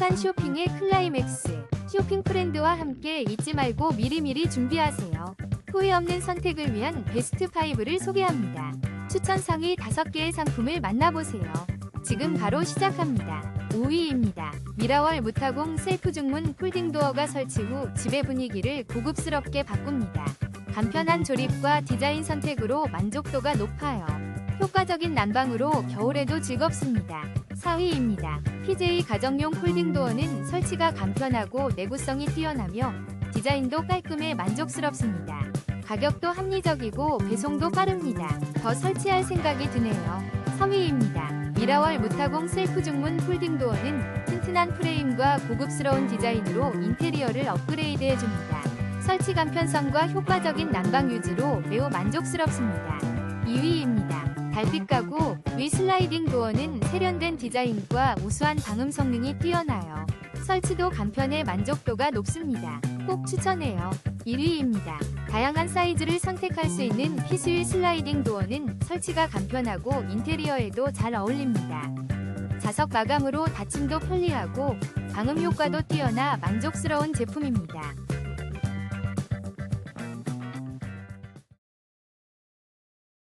행복한 쇼핑의 클라이맥스. 쇼핑 프렌드와 함께 잊지 말고 미리미리 준비하세요. 후회 없는 선택을 위한 베스트 5를 소개합니다. 추천 상위 5개의 상품을 만나보세요. 지금 바로 시작합니다. 5위입니다. 미라월 무타공 셀프 중문 폴딩 도어가 설치 후 집의 분위기를 고급스럽게 바꿉니다. 간편한 조립과 디자인 선택으로 만족도가 높아요. 효과적인 난방으로 겨울에도 즐겁습니다. 4위입니다. PJ 가정용 폴딩 도어는 설치가 간편하고 내구성이 뛰어나며 디자인도 깔끔해 만족스럽습니다. 가격도 합리적이고 배송도 빠릅니다. 더 설치할 생각이 드네요. 3위입니다. 미라월 무타공 셀프 중문 폴딩 도어는 튼튼한 프레임과 고급스러운 디자인으로 인테리어를 업그레이드 해줍니다. 설치 간편성과 효과적인 난방 유지로 매우 만족스럽습니다. 2위입니다. 달빛 가구 위 슬라이딩 도어는 세련된 디자인과 우수한 방음 성능이 뛰어나요. 설치도 간편해 만족도가 높습니다. 꼭 추천해요. 1위입니다. 다양한 사이즈를 선택할 수 있는 피스윌 슬라이딩 도어는 설치가 간편하고 인테리어에도 잘 어울립니다. 자석 마감으로 닫힘도 편리하고 방음 효과도 뛰어나 만족스러운 제품입니다.